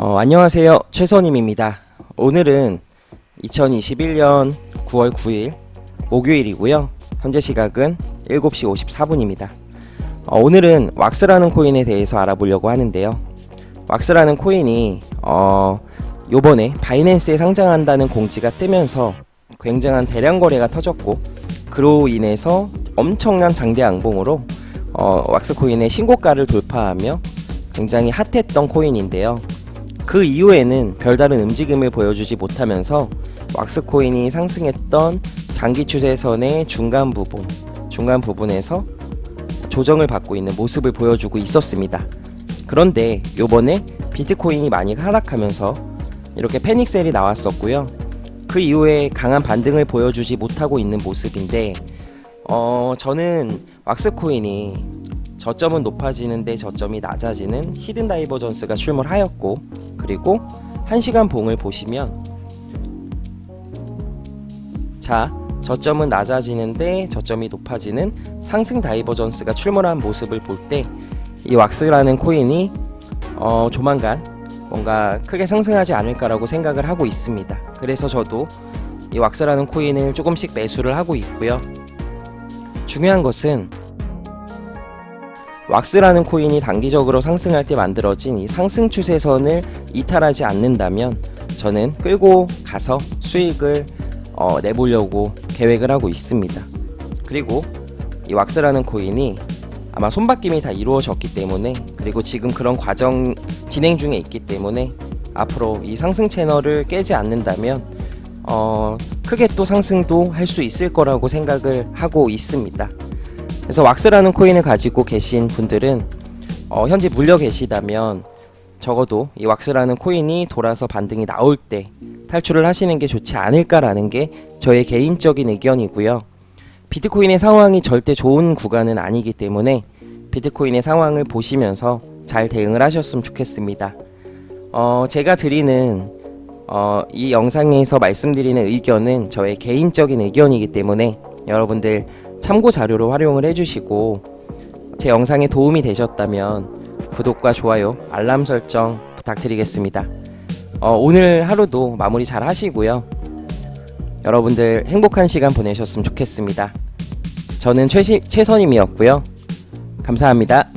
어, 안녕하세요. 최선임입니다. 오늘은 2021년 9월 9일 목요일이고요. 현재 시각은 7시 54분입니다. 어, 오늘은 왁스라는 코인에 대해서 알아보려고 하는데요. 왁스라는 코인이 어, 요번에 바이낸스에 상장한다는 공지가 뜨면서 굉장한 대량 거래가 터졌고 그로 인해서 엄청난 장대 양봉으로 어, 왁스 코인의 신고가를 돌파하며 굉장히 핫했던 코인인데요. 그 이후에는 별다른 움직임을 보여주지 못하면서 왁스 코인이 상승했던 장기 추세선의 중간 부분, 중간 부분에서 조정을 받고 있는 모습을 보여주고 있었습니다. 그런데 요번에 비트코인이 많이 하락하면서 이렇게 패닉셀이 나왔었고요. 그 이후에 강한 반등을 보여주지 못하고 있는 모습인데, 어, 저는 왁스 코인이 저점은 높아지는데 저점이 낮아지는 히든 다이버전스가 출몰하였고, 그리고 1시간 봉을 보시면, 자, 저점은 낮아지는데 저점이 높아지는 상승 다이버전스가 출몰한 모습을 볼 때 이 왁스라는 코인이 어, 조만간 뭔가 크게 상승하지 않을까라고 생각을 하고 있습니다. 그래서 저도 이 왁스라는 코인을 조금씩 매수를 하고 있고요. 중요한 것은 왁스라는 코인이 단기적으로 상승할 때 만들어진 이 상승 추세선을 이탈하지 않는다면 저는 끌고 가서 수익을 어, 내보려고 계획을 하고 있습니다. 그리고 이 왁스라는 코인이 아마 손바뀜이 다 이루어졌기 때문에 그리고 지금 그런 과정 진행 중에 있기 때문에 앞으로 이 상승 채널을 깨지 않는다면 어, 크게 또 상승도 할 수 있을 거라고 생각을 하고 있습니다. 그래서 왁스라는 코인을 가지고 계신 분들은 어, 현재 물려 계시다면 적어도 이 왁스라는 코인이 돌아서 반등이 나올 때 탈출을 하시는 게 좋지 않을까라는 게 저의 개인적인 의견이고요. 비트코인의 상황이 절대 좋은 구간은 아니기 때문에 비트코인의 상황을 보시면서 잘 대응을 하셨으면 좋겠습니다. 어, 제가 드리는 어, 이 영상에서 말씀드리는 의견은 저의 개인적인 의견이기 때문에 여러분들 참고 자료로 활용을 해주시고 제 영상에 도움이 되셨다면 구독과 좋아요, 알람 설정 부탁드리겠습니다. 어, 오늘 하루도 마무리 잘 하시고요. 여러분들 행복한 시간 보내셨으면 좋겠습니다. 저는 최시, 최선임이었고요. 감사합니다.